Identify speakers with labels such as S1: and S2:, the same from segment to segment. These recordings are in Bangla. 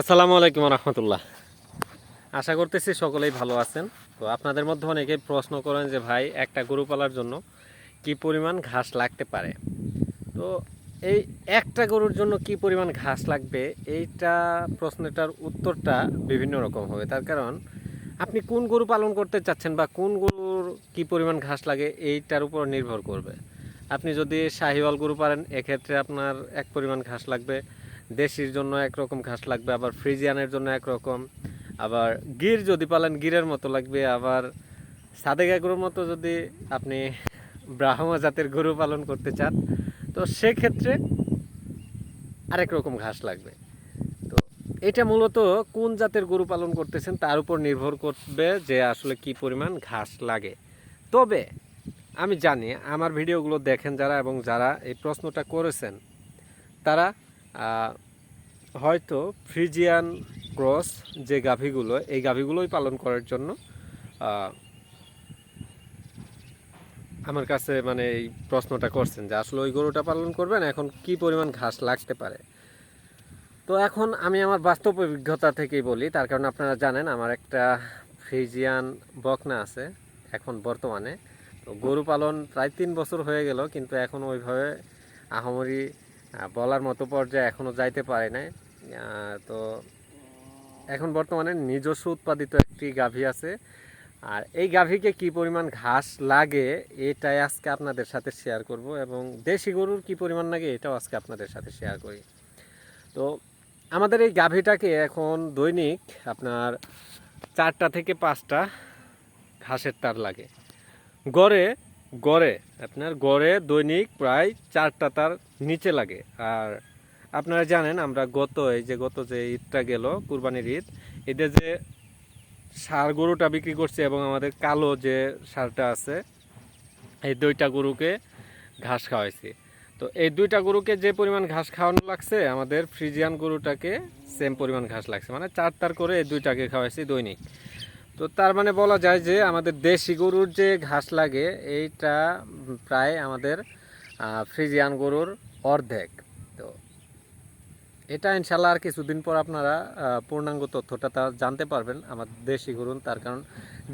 S1: আসসালামু আলাইকুম রহমতুল্লাহ। আশা করতেছি সকলেই ভালো আছেন। তো আপনাদের মধ্যে অনেকেই প্রশ্ন করেন যে, ভাই, একটা গরু পালার জন্য কি পরিমাণ ঘাস লাগতে পারে? তো এই একটা গরুর জন্য কি পরিমাণ ঘাস লাগবে, এইটা প্রশ্নটার উত্তরটা বিভিন্ন রকম হবে। তার কারণ, আপনি কোন গরু পালন করতে চাচ্ছেন বা কোন গরুর কি পরিমাণ ঘাস লাগে, এইটার উপর নির্ভর করবে। আপনি যদি শাহিওয়াল গরু পারেন এক্ষেত্রে আপনার এক পরিমাণ ঘাস লাগবে। দেশির জন্য একরকম, ঘাস লাগবে, আবার ফ্রিজিয়ানের জন্য একরকম, আবার গির যদি পালেন, গিরের মতো লাগবে, আবার সাদেগা গরুর মতো যদি আপনি ব্রাহ্মা জাতের গরু পালন করতে চান, তো সেক্ষেত্রে আরেক রকম ঘাস লাগবে। তো এটা মূলত কোন জাতের গরু পালন করতেছেন, তার উপর নির্ভর করবে যে আসলে কি পরিমাণ ঘাস লাগে। তবে আমি জানি, আমার ভিডিওগুলো দেখেন যারা এবং যারা এই প্রশ্নটা করেছেন, তারা হয়তো ফ্রিজিয়ান ক্রস যে গাভীগুলো এই গাভীগুলোই পালন করার জন্য আমার কাছে মানে এই প্রশ্নটা করছেন যে আসলে ওই গরুটা পালন করবেন এখন কি পরিমাণ ঘাস লাগতে পারে? তো এখন আমি আমার বাস্তব অভিজ্ঞতা থেকেই বলি তার কারণ আপনারা জানেন আমার একটা ফ্রিজিয়ান বকনা আছে এখন বর্তমানে। তো গরু পালন প্রায় তিন বছর হয়ে গেল কিন্তু এখন ওইভাবে আহামরি আহ, বলার মতো পর্যায়ে এখনও যাইতে পারে নাই। তো এখন বর্তমানে নিজস্ব উৎপাদিত একটি গাভী আছে। আর এই গাভীকে কি পরিমাণ ঘাস লাগে, এটাই আজকে আপনাদের সাথে শেয়ার করব এবং দেশি গরুর কি পরিমাণ লাগে, এটাও আজকে আপনাদের সাথে শেয়ার করি। তো আমাদের এই গাভীটাকে এখন দৈনিক আপনার চারটা থেকে পাঁচটা ঘাসের তার লাগে। গড়ে গড়ে, আপনার গড়ে দৈনিক প্রায় চারটা তার নিচে লাগে। আর আপনারা জানেন, আমরা গত এই যে গত যে ঈদটা গেল, কুরবানির ঈদ ঈদে যে সার গরুটা বিক্রি করছে এবং আমাদের কালো যে সারটা আছে, এই দুইটা গরুকে ঘাস খাওয়াইছি। তো এই দুইটা গরুকে যে পরিমাণ ঘাস খাওয়ানো লাগছে, আমাদের ফ্রিজিয়ান গরুটাকে সেম পরিমাণ ঘাস লাগছে। মানে চার তার করে এই দুইটাকে খাওয়াইছি দৈনিক। তো তার মানে বলা যায় যে আমাদের দেশি গরুর যে ঘাস লাগে, এইটা প্রায় আমাদের ফ্রিজিয়ান গরুর অর্ধেক। তো এটা ইনশাল্লাহ আর কিছুদিন পর আপনারা পূর্ণাঙ্গ তথ্যটা তা জানতে পারবেন, আমার দেশি গরু তার কারণ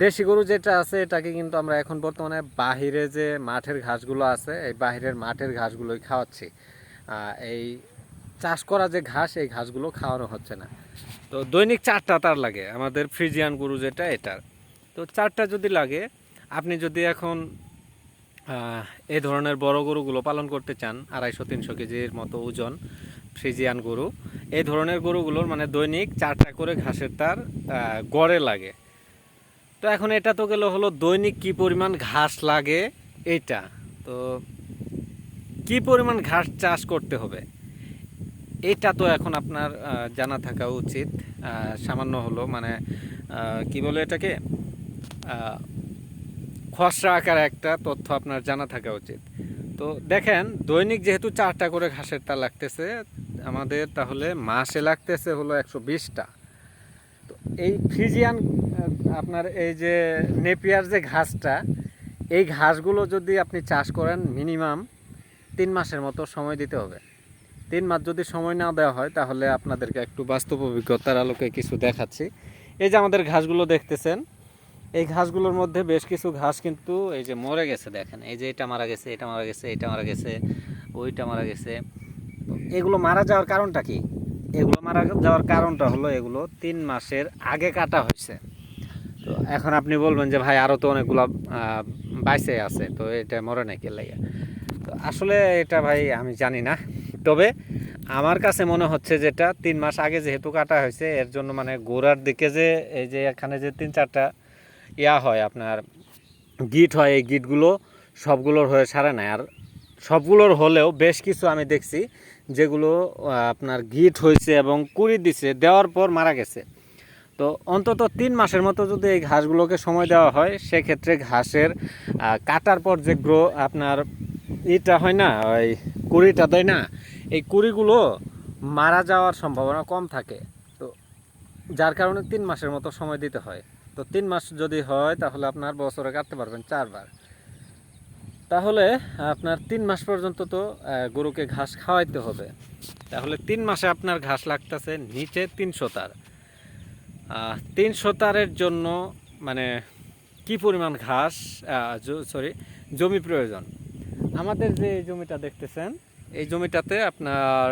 S1: দেশি গরু যেটা আছে, এটাকে কিন্তু আমরা এখন বর্তমানে বাহিরে যে মাঠের ঘাসগুলো আছে, এই বাহিরের মাঠের ঘাসগুলোই খাওয়াচ্ছি। এই চাষ করা যে ঘাস, এই ঘাসগুলো খাওয়ানো হচ্ছে না। তো দৈনিক চারটা তার লাগে, আমাদের ফ্রিজিয়ান গরু যেটা, এটার। তো চারটা যদি লাগে, আপনি যদি এখন এই ধরনের বড় গরুগুলো পালন করতে চান, আড়াইশো, তিনশো কেজির মতো ওজন ফ্রিজিয়ান গরু এই ধরনের গরুগুলোর মানে দৈনিক চারটা করে ঘাসের তার গড়ে লাগে। তো এখন এটা তো গেল হলো দৈনিক কি পরিমাণ ঘাস লাগে, এইটা। তো কি পরিমাণ ঘাস চাষ করতে হবে? এটা তো এখন আপনার জানা থাকা উচিত। সামান্য হলো মানে কি বলে এটাকে? খসড়া আকারে একটা তথ্য আপনার জানা থাকা উচিত। তো দেখেন, দৈনিক যেহেতু চারটা করে ঘাসের তা লাগতেছে, আমাদের তাহলে মাসে লাগতেছে হলো একশো বিশটা। তো এই ফ্রিজিয়ান আপনার এই যে নেপিয়ার যে ঘাসটা, এই ঘাসগুলো যদি আপনি চাষ করেন মিনিমাম তিন মাসের মতো সময় দিতে হবে। তিন মাস যদি সময় না দেওয়া হয়, তাহলে আপনাদেরকে একটু বাস্তব অভিজ্ঞতার আলোকে কিছু দেখাচ্ছি। এই যে আমাদের ঘাসগুলো দেখতেছেন, এই ঘাসগুলোর মধ্যে বেশ কিছু ঘাস কিন্তু এই যে মরে গেছে দেখেন। এই যে এটা মারা গেছে, এটা মারা গেছে, এটা মারা গেছে, ওইটা মারা গেছে। এগুলো মারা যাওয়ার কারণটা কি? এগুলো মারা যাওয়ার কারণটা হলো এগুলো তিন মাসের আগে কাটা হয়েছে। তো এখন আপনি বলবেন যে, ভাই আরও তো অনেকগুলো বাইসে আছে, তো এটা মরে নাকি লাইয়া তো আসলে এটা ভাই, আমি জানি না। তবে আমার কাছে মনে হচ্ছে যেটা, তিন মাস আগে যেহেতু কাটা হয়েছে, এর জন্য মানে গোড়ার দিকে যে, এই যে এখানে যে তিন চারটা ইয়া হয় আপনার, গিট হয়, এই গিটগুলো সবগুলোর হয়ে সারে না আর সবগুলোর হলেও বেশ কিছু আমি দেখছি যেগুলো আপনার গিট হয়েছে এবং কুড়ি দিছে, দেওয়ার পর মারা গেছে। তো অন্তত তিন মাসের মতো যদি এই ঘাসগুলোকে সময় দেওয়া হয়, সেক্ষেত্রে ঘাসের কাটার পর যে গ্রো আপনার ইটা হয় না, ওই কুড়িটা দেয় না এই কুড়িগুলো মারা যাওয়ার সম্ভাবনা কম থাকে। তো যার কারণে তিন মাসের মতো সময় দিতে হয়। তো তিন মাস যদি হয়, তাহলে আপনার বছরে কাটতে পারবেন চারবার। তাহলে আপনার তিন মাস পর্যন্ত তো গরুকে ঘাস খাওয়াইতে হবে। তাহলে তিন মাসে আপনার ঘাস লাগতেছে নিচে তিনশো তার তিনশো তারের জন্য মানে কি পরিমাণ ঘাস সরি জমি প্রয়োজন? আমাদের যে জমিটা দেখতেছেন এই জমিটাতে আপনার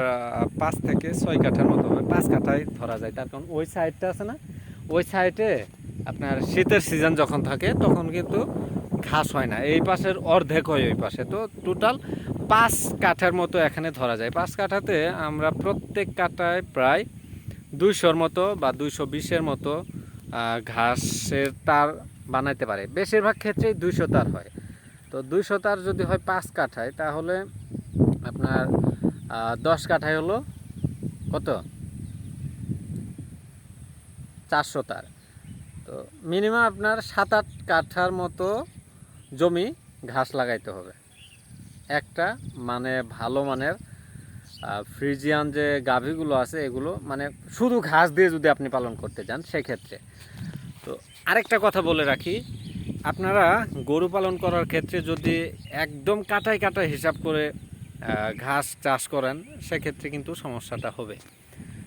S1: পাঁচ থেকে ছয় কাঠার মতো হবে। পাঁচ কাঠায় ধরা যায়। তার কারণ ওই সাইডটা আছে না, ওই সাইডে আপনার শীতের সিজন যখন থাকে, তখন কিন্তু ঘাস হয় না। এই পাশের অর্ধেক হয় ওই পাশে। তো টোটাল পাঁচ কাঠার মতো এখানে ধরা যায়। পাঁচ কাঠাতে আমরা প্রত্যেক কাঠায় প্রায় দুইশোর মতো বা দুইশো বিশের মতো ঘাসের তার বানাইতে পারে। বেশিরভাগ ক্ষেত্রেই দুইশো তার হয়। তো দুইশো তার যদি হয় পাঁচ কাঠায়, তাহলে আপনার দশ কাঠায় হলো কত? চারশো তার। তো মিনিমাম আপনার সাত আট কাঠার মতো জমি ঘাস লাগাইতে হবে। একটা মানে ভালো মানের ফ্রিজিয়ান যে গাভীগুলো আছে এগুলো মানে শুধু ঘাস দিয়ে যদি আপনি পালন করতে চান সেক্ষেত্রে। তো আরেকটা কথা বলে রাখি, আপনারা গরু পালন করার ক্ষেত্রে যদি একদম কাটাই কাটাই হিসাব করে ঘাস চাষ করেন, সেক্ষেত্রে কিন্তু সমস্যাটা হবে।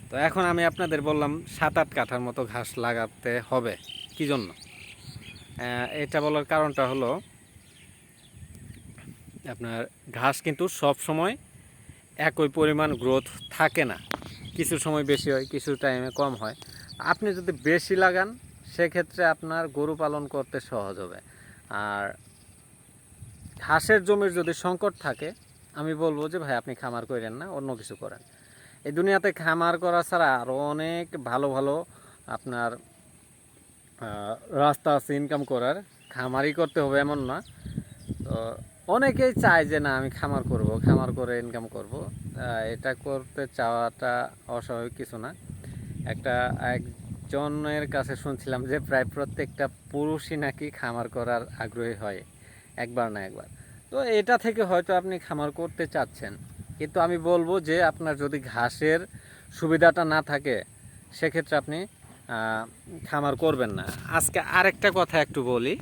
S1: তো এখন আমি আপনাদের বললাম সাত আট কাঠার মতো ঘাস লাগাতে হবে। কি জন্য? এটা বলার কারণটা হলো, আপনার ঘাস কিন্তু সব সময় একই পরিমাণ গ্রোথ থাকে না। কিছু সময় বেশি হয়, কিছু টাইমে কম হয়। আপনি যদি বেশি লাগান, সেক্ষেত্রে আপনার গরু পালন করতে সহজ হবে। আর ঘাসের জমির যদি সংকট থাকে আমি বলব যে, ভাই, আপনি খামার করেন না, অন্য কিছু করেন। এই দুনিয়াতে খামার করা ছাড়া আরও অনেক ভালো ভালো আপনার রাস্তা আছে ইনকাম করার। খামারই করতে হবে এমন না। তো অনেকেই চায় যে, না, আমি খামার করব, খামার করে ইনকাম করব। এটা করতে চাওয়াটা অস্বাভাবিক কিছু না। একটা, একজনের কাছে শুনছিলাম যে, প্রায় প্রত্যেকটা পুরুষই নাকি খামার করার আগ্রহী হয়, একবার না একবার। তো এটা থেকে হয়তো আপনি খামার করতে চাচ্ছেন। কিন্তু আমি বলব যে আপনার যদি ঘাসের সুবিধাটা না থাকে, সেক্ষেত্রে আপনি খামার করবেন না। আজকে আরেকটা কথা একটু বলি।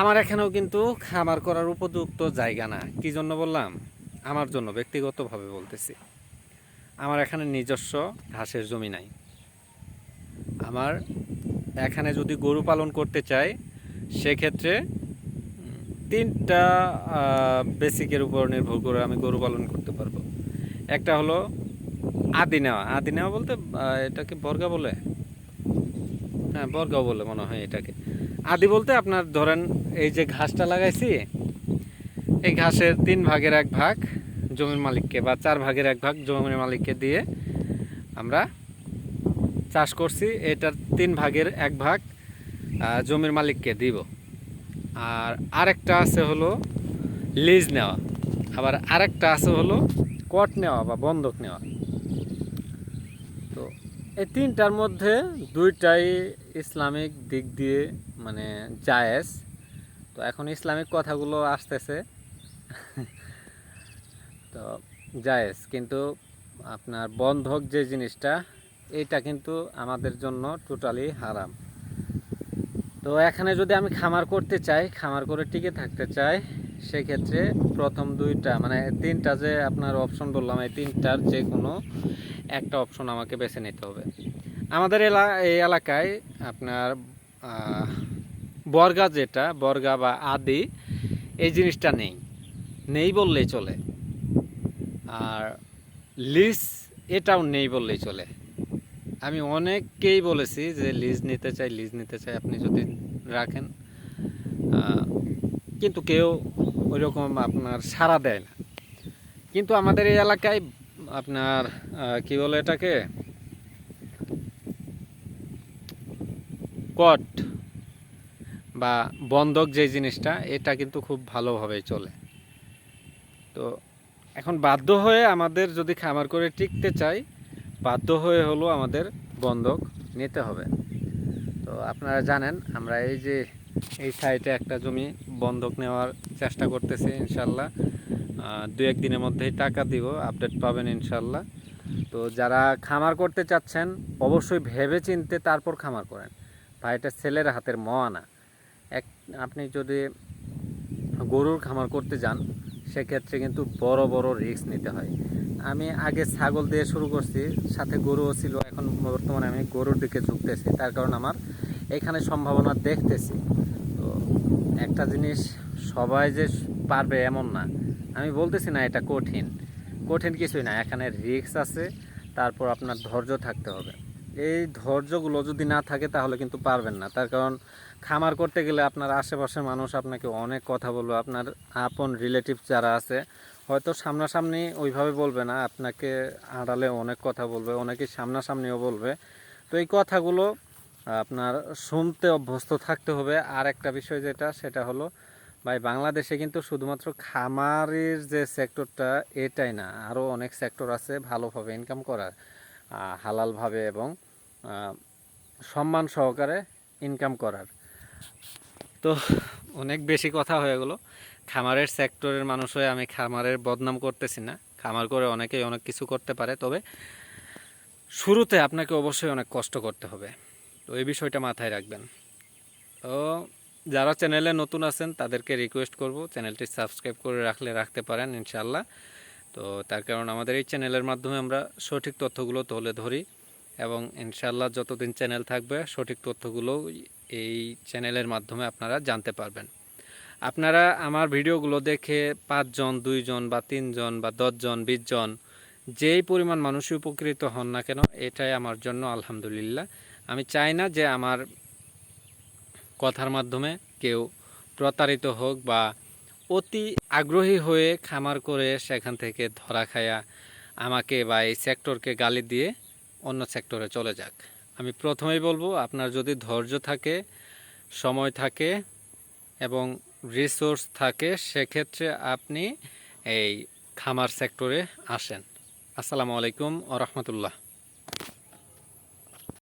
S1: আমার এখানেও কিন্তু খামার করার উপযুক্ত জায়গা না। কি জন্য বললাম? আমার জন্য, ব্যক্তিগতভাবে বলতেছি। আমার এখানে নিজস্ব ঘাসের জমি নাই। আমার এখানে যদি গরু পালন করতে চাই, সেক্ষেত্রে তিনটা বেসিকের উপর নির্ভর করে আমি গরু পালন করতে পারব। একটা হলো আদি নেওয়া। আদি নেওয়া বলতে এটাকে বর্গা বলে? হ্যাঁ বর্গা বলে মনে হয় এটাকে। আদি বলতে আপনার ধরেন, এই যে ঘাসটা লাগাইছি, এই ঘাসের তিন ভাগের এক ভাগ জমির মালিককে বা চার ভাগের এক ভাগ জমির মালিককে দিয়ে আমরা চাষ করছি। এটার তিন ভাগের এক ভাগ জমির মালিককে দিব। আর আরেকটা আছে হলো লিজ নেওয়া। আবার আরেকটা আছে হলো কট নেওয়া বা বন্ধক নেওয়া। তো এই তিনটার মধ্যে দুইটাই ইসলামিক দিক দিয়ে মানে জায়েজ। তো এখন ইসলামিক কথাগুলো আসতেছে। তো জায়েজ, কিন্তু আপনার বন্ধক যে জিনিসটা এটা কিন্তু আমাদের জন্য টোটালি হারাম। তো এখানে যদি আমি খামার করতে চাই, খামার করে টিকে থাকতে চাই, সেক্ষেত্রে প্রথম দুইটা মানে তিনটা যে আপনার অপশন বললাম, এই তিনটার যে কোনো একটা অপশন আমাকে বেছে নিতে হবে। আমাদের এলা, এই এলাকায় আপনার বর্গা যেটা, বর্গা বা আদি, এই জিনিসটা নেই। নেই বললেই চলে। আর লিস এটাও নেই বললেই চলে। আমি অনেককেই বলেছি যে লিজ নিতে চাই লিজ নিতে চাই, আপনি যদি রাখেন কিন্তু কেউ ওই রকম আপনার সাড়া দেয় না। কিন্তু আমাদের এই এলাকায় আপনার কি বলে এটাকে? কট বা বন্ধক যে জিনিসটা, এটা কিন্তু খুব ভালোভাবে চলে। তো এখন বাধ্য হয়ে আমাদের যদি খামার করে টিকতে চাই বাধ্য হয়ে হলো আমাদের বন্ধক নিতে হবে। তো আপনারা জানেন, আমরা এই যে এই সাইডে একটা জমি বন্ধক নেওয়ার চেষ্টা করতেছি ইনশাল্লাহ। দু এক দিনের মধ্যেই টাকা দিব, আপডেট পাবেন ইনশাল্লাহ। তো যারা খামার করতে চাচ্ছেন, অবশ্যই ভেবে চিনতে তারপর খামার করেন। ভাইটা ছেলের হাতের মোয়া না এক, আপনি যদি গরুর খামার করতে যান, সেক্ষেত্রে কিন্তু বড় বড় রিস্ক নিতে হয়। আমি আগে ছাগল দিয়ে শুরু করছি, সাথে গরুও ছিল, এখন বর্তমানে আমি গরুর দিকে ঝুঁকতেছি, তার কারণ আমার এখানে সম্ভাবনা দেখতেছি। তো একটা জিনিস সবাই যে পারবে এমন না, আমি বলতেছি না এটা কঠিন। কঠিন কিছুই না, এখানে রিস্ক আছে, তারপর আপনার ধৈর্য থাকতে হবে। এই ধৈর্যগুলো যদি না থাকে তাহলে কিন্তু পারবেন না, তার কারণ খামার করতে গেলে আপনার আশেপাশের মানুষ আপনাকে অনেক কথা বলবে, আপনার আপন রিলেটিভ যারা আছে হয়তো সামনাসামনি ওইভাবে বলবে না, আপনাকে আড়ালে অনেক কথা বলবে, অনেকে সামনাসামনিও বলবে। তো এই কথাগুলো আপনার শুনতে অভ্যস্ত থাকতে হবে। আর একটা বিষয় যেটা, সেটা হলো, ভাই, বাংলাদেশে কিন্তু শুধুমাত্র খামারের যে সেক্টরটা, এটাই না। আরও অনেক সেক্টর আছে ভালোভাবে ইনকাম করার হালালভাবে এবং সম্মান সহকারে ইনকাম করার। তো অনেক বেশি কথা হয়ে গেলো। খামারের সেক্টরের মানুষ হয়ে আমি খামারের বদনাম করতেছি না। খামার করে অনেকেই অনেক কিছু করতে পারে, তবে শুরুতে আপনাকে অবশ্যই অনেক কষ্ট করতে হবে। তো এই বিষয়টা মাথায় রাখবেন। তো যারা চ্যানেলে নতুন আছেন, তাদেরকে রিকোয়েস্ট করব, চ্যানেলটি সাবস্ক্রাইব করে রাখলে রাখতে পারেন ইনশাল্লাহ তো তার কারণ আমাদের এই চ্যানেলের মাধ্যমে আমরা সঠিক তথ্যগুলো তুলে ধরি এবং ইনশাল্লাহ যতদিন চ্যানেল থাকবে, সঠিক তথ্যগুলো এই চ্যানেলের মাধ্যমে আপনারা জানতে পারবেন। আপনারা আমার ভিডিওগুলো দেখে পাঁচজন, দুইজন বা তিনজন বা দশজন, বিশজন, যেই পরিমাণ মানুষই উপকৃত হন না কেন, এটাই আমার জন্য আলহামদুলিল্লাহ। আমি চাই না যে আমার কথার মাধ্যমে কেউ প্রতারিত হোক বা অতি আগ্রহী হয়ে খামার করে সেখান থেকে ধরা খায়া আমাকে বা এই সেক্টরকে গালি দিয়ে অন্য সেক্টরে চলে যাক। আমি প্রথমেই বলব, আপনার যদি ধৈর্য থাকে, সময় থাকে এবং রিসোর্স থাকে সেক্ষেত্রে আপনি এই খামার সেক্টরে আসেন। আসসালামু আলাইকুম ও রহমতুল্লাহ।